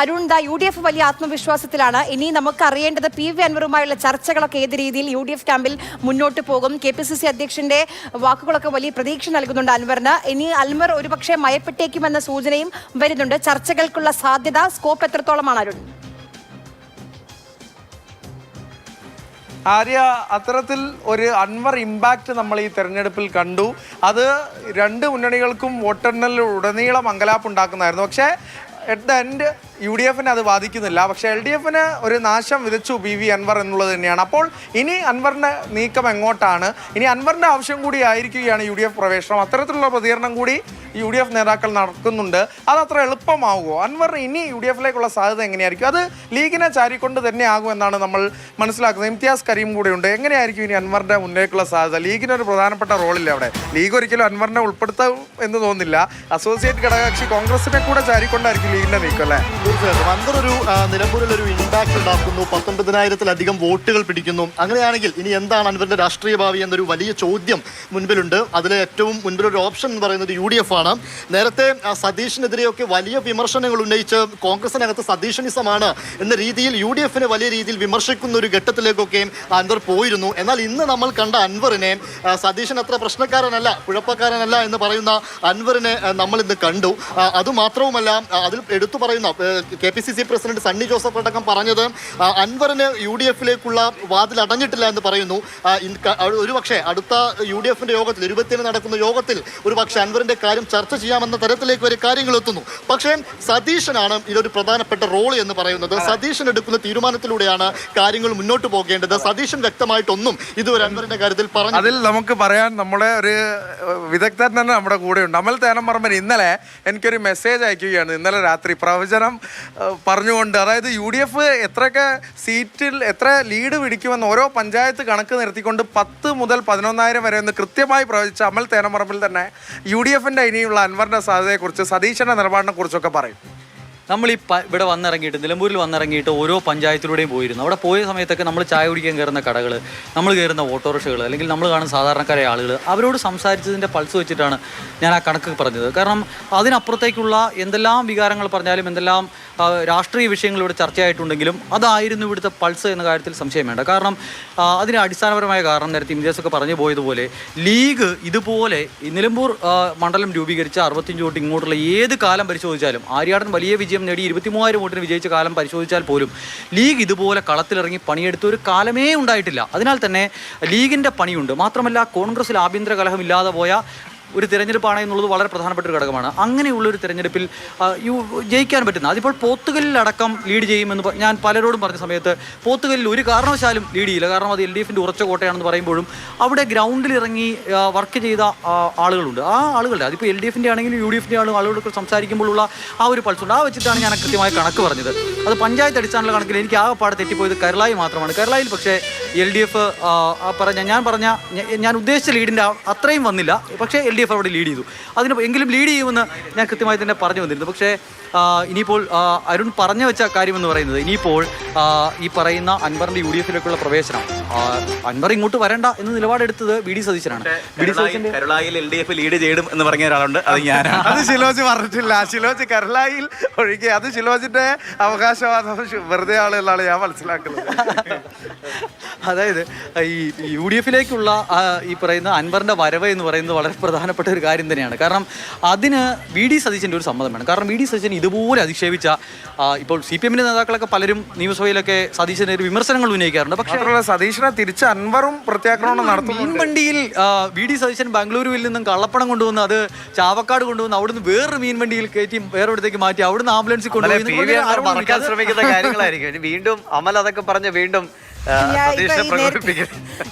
അരുൺ ദാ U D F വലിയ ആത്മവിശ്വാസത്തിലാണ്. ഇനി നമുക്ക് അറിയേണ്ടത് പി വി അൻവറുമായുള്ള ചർച്ചകളൊക്കെ ഏത് രീതിയിൽ യു ഡി എഫ് ക്യാമ്പിൽ മുന്നോട്ട് പോകും? കെ പി സി സി അധ്യക്ഷന്റെ വാക്കുകളൊക്കെ വലിയ പ്രതീക്ഷ നൽകുന്നുണ്ട് അൻവറിന്. ഇനി അൽമർ ഒരുപക്ഷെ മയപ്പെട്ടേക്കുമെന്ന സൂചനയും വരുന്നുണ്ട്. ചർച്ചകൾക്കുള്ള സാധ്യത സ്കോപ്പ് എത്രത്തോളമാണ് അരുൺ? ആര്യ അത്തരത്തിൽ ഒരു അൻവർ ഇമ്പാക്റ്റ് നമ്മൾ ഈ തെരഞ്ഞെടുപ്പിൽ കണ്ടു. അത് രണ്ട് മുന്നണികൾക്കും വോട്ടെണ്ണലിൽ ഉടനീളം അങ്കലാപ്പ് ഉണ്ടാക്കുന്നതായിരുന്നു പക്ഷേ at the end U D എഫിനെ അത് ബാധിക്കുന്നില്ല. പക്ഷേ എൽ ഡി എഫിന് ഒരു നാശം വിതച്ചു പി വി അൻവർ എന്നുള്ളത് തന്നെയാണ്. അപ്പോൾ ഇനി അൻവറിന്റെ നീക്കം എങ്ങോട്ടാണ്? ഇനി അൻവറിന്റെ ആവശ്യം കൂടി ആയിരിക്കുകയാണ് യു ഡി എഫ് പ്രവേശനം. അത്തരത്തിലുള്ള പ്രതികരണം കൂടി യു ഡി എഫ് നേതാക്കൾ നടക്കുന്നുണ്ട്. അത് അത്ര എളുപ്പമാകുമോ അൻവർ ഇനി യു ഡി എഫിലേക്കുള്ള സാധ്യത എങ്ങനെയായിരിക്കും? അത് ലീഗിനെ ചാരിക്കൊണ്ട് തന്നെ ആകും എന്നാണ് നമ്മൾ മനസ്സിലാക്കുന്നത്. ഇംതിയാസ് കരീം കൂടെ ഉണ്ട് എങ്ങനെയായിരിക്കും ഇനി അൻവറിന്റെ മുന്നേക്കുള്ള സാധ്യത? ലീഗിന് ഒരു പ്രധാനപ്പെട്ട റോളില്ല അവിടെ. ലീഗ് ഒരിക്കലും അൻവറിനെ ഉൾപ്പെടുത്തും എന്ന് തോന്നുന്നില്ല. അസോസിയേറ്റ് ഘടകകക്ഷി കോൺഗ്രസിനെ കൂടെ ചാരിക്കൊണ്ടായിരിക്കും ലീഗിന്റെ നീക്കം അല്ലേ? തീർച്ചയായിട്ടും. അൻവർ ഒരു നിലമ്പൂരിൽ ഒരു ഇമ്പാക്ട് ഉണ്ടാക്കുന്നു. പത്തൊൻപതിനായിരത്തിലധികം വോട്ടുകൾ പിടിക്കുന്നു. അങ്ങനെയാണെങ്കിൽ ഇനി എന്താണ് അൻവറിന്റെ രാഷ്ട്രീയ ഭാവി എന്നൊരു വലിയ ചോദ്യം മുൻപിലുണ്ട്. അതിലെ ഏറ്റവും മുൻപിലൊരു ഓപ്ഷൻ എന്ന് പറയുന്നത് യു ഡി എഫ് ആണ്. നേരത്തെ ആ, സതീഷിനെതിരെയൊക്കെ വലിയ വിമർശനങ്ങൾ ഉന്നയിച്ച് കോൺഗ്രസിനകത്ത് സതീഷനിസമാണ് എന്ന രീതിയിൽ യു ഡി എഫിനെ വലിയ രീതിയിൽ വിമർശിക്കുന്ന ഒരു ഘട്ടത്തിലേക്കൊക്കെ അൻവർ പോയിരുന്നു. എന്നാൽ ഇന്ന് നമ്മൾ കണ്ട അൻവറിനെ സതീഷൻ അത്ര പ്രശ്നക്കാരനല്ല കുഴപ്പക്കാരനല്ല എന്ന് പറയുന്ന അൻവറിനെ നമ്മൾ ഇന്ന് കണ്ടു. അതുമാത്രവുമല്ല അതിൽ എടുത്തു പറയുന്ന K P C C president Sunny Joseph അടക്കം പറഞ്ഞത് അൻവറിന് യു ഡി എഫിലേക്കുള്ള വാതിൽ അടഞ്ഞിട്ടില്ല എന്ന് പറയുന്നു. ഒരു പക്ഷേ അടുത്ത യു ഡി എഫിന്റെ യോഗത്തിൽ ഇരുപത്തിയേഴ് നടക്കുന്ന യോഗത്തിൽ ഒരു പക്ഷേ അൻവറിന്റെ കാര്യം ചർച്ച ചെയ്യാമെന്ന തരത്തിലേക്ക് വരെ കാര്യങ്ങൾ എത്തുന്നു. പക്ഷേ സതീശനാണ് ഇതൊരു പ്രധാനപ്പെട്ട റോൾ എന്ന് പറയുന്നത്. സതീശൻ എടുക്കുന്ന തീരുമാനത്തിലൂടെയാണ് കാര്യങ്ങൾ മുന്നോട്ട് പോകേണ്ടത്. സതീശൻ വ്യക്തമായിട്ടൊന്നും ഇതുവരെ അൻവറിന്റെ കാര്യത്തിൽ പറഞ്ഞു അതിൽ നമുക്ക് പറയാൻ നമ്മുടെ ഒരു വിദഗ്ധൻ തന്നെ നമ്മുടെ കൂടെയുണ്ട് അമൽ തേനമ്പറമ്പൻ ഇന്നലെ എനിക്കൊരു മെസ്സേജ് അയക്കുകയാണ്. ഇന്നലെ രാത്രി പ്രവചനം പറഞ്ഞുകൊണ്ട് അതായത് യു ഡി എഫ് എത്രയൊക്കെ സീറ്റിൽ എത്ര ലീഡ് പിടിക്കുമെന്ന് ഓരോ പഞ്ചായത്ത് കണക്ക് നിർത്തിക്കൊണ്ട് പത്ത് മുതൽ പതിനൊന്നായിരം വരെ എന്ന് കൃത്യമായി പ്രവചിച്ച അമൽ തേനമ്പറമ്പിൽ തന്നെ യു ഡി എഫിന്റെ ഇനിയുള്ള അൻവറിന്റെ സാധ്യതയെക്കുറിച്ച് സതീശന്റെ നിലപാടിനെ കുറിച്ചൊക്കെ പറയും. നമ്മൾ ഈ ഇവിടെ വന്നിറങ്ങിയിട്ട് നിലമ്പൂരിൽ വന്നിറങ്ങിയിട്ട് ഓരോ പഞ്ചായത്തിലൂടെയും പോയിരുന്നു. അവിടെ പോയ സമയത്തൊക്കെ നമ്മൾ ചായ കുടിക്കാൻ കയറുന്ന കടകൾ നമ്മൾ കയറുന്ന ഓട്ടോറിക്ഷകൾ അല്ലെങ്കിൽ നമ്മൾ കാണുന്ന സാധാരണക്കാരെ ആളുകൾ അവരോട് സംസാരിച്ചതിന്റെ പൾസ് വെച്ചിട്ടാണ് ഞാൻ ആ കണക്ക് പറഞ്ഞത്. കാരണം അതിനപ്പുറത്തേക്കുള്ള എന്തെല്ലാം വികാരങ്ങൾ പറഞ്ഞാലും എന്തെല്ലാം രാഷ്ട്രീയ വിഷയങ്ങൾ ഇവിടെ ചർച്ചയായിട്ടുണ്ടെങ്കിലും അതായിരുന്നു ഇവിടുത്തെ പൾസ് എന്ന കാര്യത്തിൽ സംശയം വേണ്ട. കാരണം അതിന് അടിസ്ഥാനപരമായ കാരണം നേരത്തെ ഇന്ത്യസൊക്കെ പറഞ്ഞു പോയതുപോലെ ലീഗ് ഇതുപോലെ നിലമ്പൂർ മണ്ഡലം രൂപീകരിച്ച അറുപത്തിയഞ്ച് തൊട്ട് ഇങ്ങോട്ടുള്ള ഏത് കാലം പരിശോധിച്ചാലും ആര്യാടൻ വലിയ വിജയം നേടി ഇരുപത്തി മൂവായിരം വോട്ടിന് വിജയിച്ച കാലം പരിശോധിച്ചാൽ പോലും ലീഗ് ഇതുപോലെ കളത്തിലിറങ്ങി പണിയെടുത്ത ഒരു കാലമേ ഉണ്ടായിട്ടില്ല. അതിനാൽ തന്നെ ലീഗിന്റെ പണിയുണ്ട്. മാത്രമല്ല കോൺഗ്രസിൽ ആഭ്യന്തര കലഹമില്ലാതെ പോയ ഒരു തിരഞ്ഞെടുപ്പാണ് എന്നുള്ളത് വളരെ പ്രധാനപ്പെട്ട ഒരു ഘടകമാണ്. അങ്ങനെയുള്ള ഒരു തിരഞ്ഞെടുപ്പിൽ ജയിക്കാൻ പറ്റുന്ന അതിപ്പോൾ പോത്തുകലിലടക്കം ലീഡ് ചെയ്യുമെന്ന് ഞാൻ പലരോടും പറഞ്ഞ സമയത്ത് പോത്തുകലിൽ ഒരു കാരണവശാലും ലീഡ് ചെയ്യില്ല. കാരണം അത് എൽ ഡി എഫിന്റെ ഉറച്ച കോട്ടയാണെന്ന് പറയുമ്പോഴും അവിടെ ഗ്രൗണ്ടിൽ ഇറങ്ങി വർക്ക് ചെയ്ത ആളുകളുണ്ട്. ആ ആളുകളുടെ അതിപ്പോൾ എൽ ഡി എഫിന്റെ ആണെങ്കിലും യു ഡി എഫിന്റെ ആളും ആളുകളൊക്കെ സംസാരിക്കുമ്പോഴുള്ള ആ ഒരു പൾസുണ്ട് ആ വെച്ചിട്ടാണ് ഞാൻ കൃത്യമായ കണക്ക് പറഞ്ഞത്. അത് പഞ്ചായത്ത് അടിസ്ഥാനമുള്ള കണക്കിൽ എനിക്ക് ആ പാടെ തെറ്റിപ്പോയത് കേരളായി മാത്രമാണ്. കേരളയിൽ പക്ഷേ എൽ ഡി എഫ് പറഞ്ഞ ഞാൻ പറഞ്ഞ ഞാൻ ഉദ്ദേശിച്ച ലീഡിന്റെ അത്രയും വന്നില്ല. പക്ഷേ എൽ ഡി എഫ് അവിടെ ലീഡ് ചെയ്തു. അതിന് എങ്കിലും ലീഡ് ചെയ്യുമെന്ന് ഞാൻ കൃത്യമായി തന്നെ പറഞ്ഞു വന്നിരുന്നു. പക്ഷേ ഇനിയിപ്പോൾ അരുൺ പറഞ്ഞു വെച്ച കാര്യമെന്ന് പറയുന്നത് ഇനിയിപ്പോൾ ഈ പറയുന്ന അൻവറിന്റെ യു ഡി എഫിലേക്കുള്ള പ്രവേശനം. അൻവർ ഇങ്ങോട്ട് വരണ്ട എന്ന് നിലപാടെടുത്തത് വി ഡി സതീശനാണ്. വി ഡി സതീശന്റെ കരുളായിൽ എൽ ഡി എഫ് ലീഡ് ചെയ്യും എന്ന് പറഞ്ഞ ഒരാളുണ്ട്. അത് ഞാനാണ്. അത് ശിലോജ് പറഞ്ഞിട്ടില്ല. ശിലോജ് കരുളായിൽ ഒഴികെ അത് ശിലോജിന്റെ അവകാശവാദം വെറുതെ ആളുകളാണ് ഞാൻ മനസ്സിലാക്കുന്നത്. അതായത് ഈ യു ഡി എഫിലേക്കുള്ള ഈ പറയുന്ന അൻവറിന്റെ വരവ് എന്ന് പറയുന്നത് വളരെ പ്രധാനപ്പെട്ട ഒരു കാര്യം തന്നെയാണ്. കാരണം അതിന് വി ഡി സതീശന്റെ ഒരു സമ്മതം വേണം കാരണം വി ഡി സതീശൻ ഇതുപോലെ അധിക്ഷേപിച്ച ഇപ്പോൾ സി പി എമ്മിന്റെ നേതാക്കളൊക്കെ പലരും നിയമസഭയിലൊക്കെ സതീശനെതിരെ വിമർശനങ്ങൾ ഉന്നയിക്കാറുണ്ട്. പക്ഷേ സതീശനെ തിരിച്ച് അൻവറും പ്രത്യാക്രമണം നടത്തും മീൻവണ്ടിയിൽ വി ഡി സതീശൻ ബാംഗ്ലൂരുവിൽ നിന്നും കള്ളപ്പണം കൊണ്ടുവന്ന് അത് ചാവക്കാട് കൊണ്ടുവന്ന് അവിടുന്ന് വേറൊരു മീൻവണ്ടിയിൽ കയറ്റി വേറൊരിടത്തേക്ക് മാറ്റി അവിടുന്ന് ആംബുലൻസിൽ കൊണ്ടുപോയി. ശ്രമിക്കുന്ന കാര്യങ്ങളായിരിക്കും. വീണ്ടും അമൽ അതൊക്കെ പറഞ്ഞ് വീണ്ടും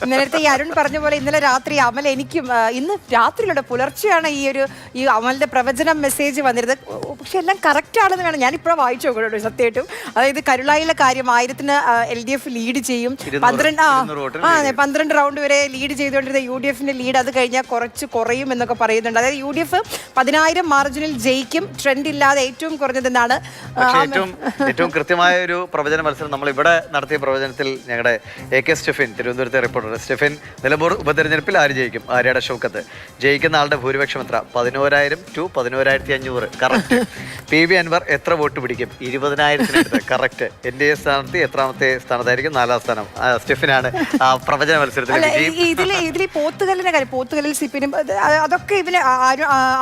നേരത്തെ- ഈ അരുൺ പറഞ്ഞ പോലെ ഇന്നലെ രാത്രി അമൽ എനിക്കും ഇന്ന് രാത്രിയിലൂടെ പുലർച്ചെയാണ് ഈ ഒരു ഈ അമലിന്റെ പ്രവചനം മെസ്സേജ് വന്നിരുന്നത്. പക്ഷെ എല്ലാം കറക്റ്റ് ആണെന്ന് വേണം. ഞാനിപ്പോഴും വായിച്ചു നോക്കണോ സത്യമായിട്ടും. അതായത് കരുളായിലെ കാര്യം ആയിരത്തിന് എൽ ഡി എഫ് ലീഡ് ചെയ്യും. പന്ത്രണ്ട് ആ പന്ത്രണ്ട് റൗണ്ട് വരെ ലീഡ് ചെയ്തുകൊണ്ടിരുന്ന യു ഡി എഫിന്റെ ലീഡ് അത് കഴിഞ്ഞാൽ കുറച്ച് കുറയും എന്നൊക്കെ പറയുന്നുണ്ട്. അതായത് യു ഡി എഫ് പതിനായിരം മാർജിനിൽ ജയിക്കും. ട്രെൻഡ് ഇല്ലാതെ ഏറ്റവും കുറഞ്ഞതെന്നാണ് ഏറ്റവും ഏറ്റവും കൃത്യമായ ഒരു പ്രവചന മത്സരം നമ്മൾ ഇവിടെ നടത്തിയ പ്രവചനത്തിൽ ഞങ്ങളുടെ ഞങ്ങളുടെ എ കെ സ്റ്റെഫിൻ തിരുവനന്തപുരത്തെ റിപ്പോർട്ടർ സ്റ്റെഫിൻ. നിലമ്പൂർ ഉപതെരഞ്ഞെടുപ്പിൽ ആര് ജയിക്കും? ആര്യയുടെ ഷൗക്കത്ത്. ജയിക്കുന്ന ആളുടെ ഭൂരിപക്ഷം എത്ര? പതിനോരായിരം ടു പതിനോരായിരത്തി അഞ്ഞൂറ് കറക്റ്റ് പി വി അൻവർ എത്ര വോട്ട് പിടിക്കും? ഇരുപതിനായിരത്തിനടുത്ത്. കറക്റ്റ് എൻ ഡി എ സ്ഥാനത്ത് എത്രാമത്തെ സ്ഥാനത്തായിരിക്കും? നാലാം സ്ഥാനം. സ്റ്റെഫിനാണ് പ്രവചന മത്സരത്തിൽ ഇതിൽ കാര്യം അതൊക്കെ ഇവർ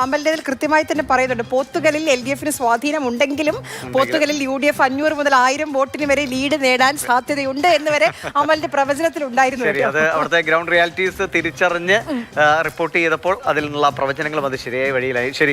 അമലിന്റെ കൃത്യമായി തന്നെ പറയുന്നുണ്ട്. പോത്തുകലിൽ എൽ ഡി എഫിന് സ്വാധീനം ഉണ്ടെങ്കിലും. പോത്തുകലിൽ യു ഡി എഫ് അഞ്ഞൂറ് മുതൽ ആയിരം വോട്ടിന് വരെ ലീഡ് നേടാൻ സാധ്യതയുണ്ട് എന്ന് വരെ അമലിന്റെ പ്രവചനത്തിൽ ഉണ്ടായിരുന്നു ശരി അത് അവിടുത്തെ ഗ്രൗണ്ട് റിയാലിറ്റീസ് തിരിച്ചറിഞ്ഞ് റിപ്പോർട്ട് ചെയ്തപ്പോൾ അതിൽ നിന്നുള്ള പ്രവചനങ്ങളും അത് ശരിയായ വഴിയിലായി. ശരി.